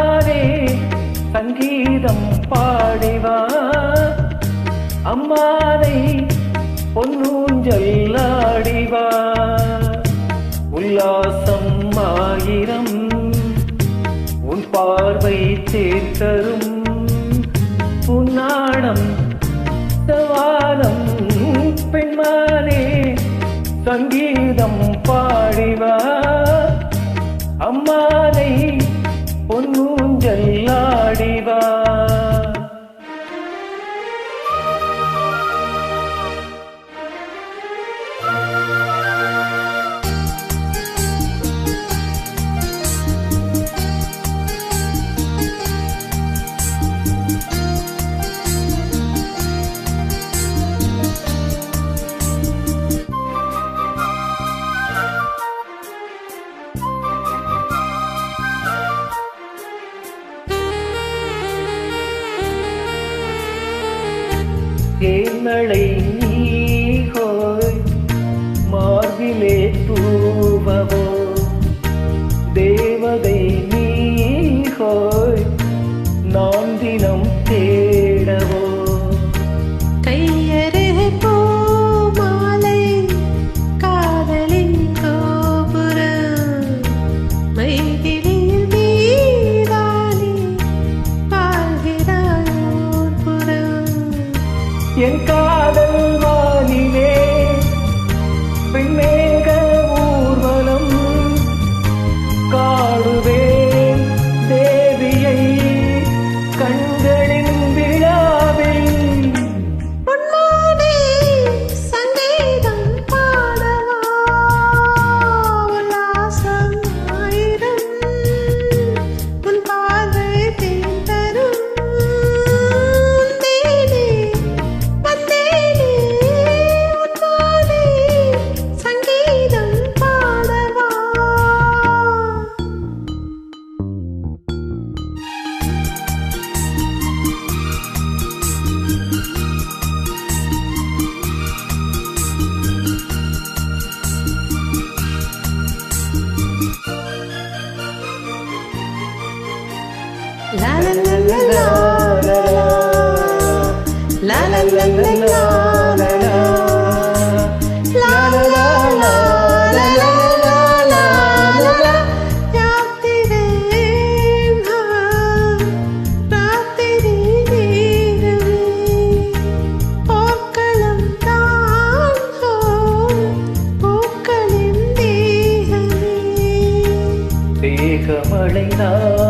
அம்மாவே சங்கீதம் பாடிவா. அம்மாவை பொன்னூஞ்சொல்லாடிவா உல்லாசம் ஆயிரம் உன் பார்வை சேர்த்தரும் புன்னாடம் சவாலம் பெண்மானே சங்கீதம் பாடிவா. அம்மா ஏமலை தேகமடைந்தார்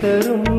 தரும்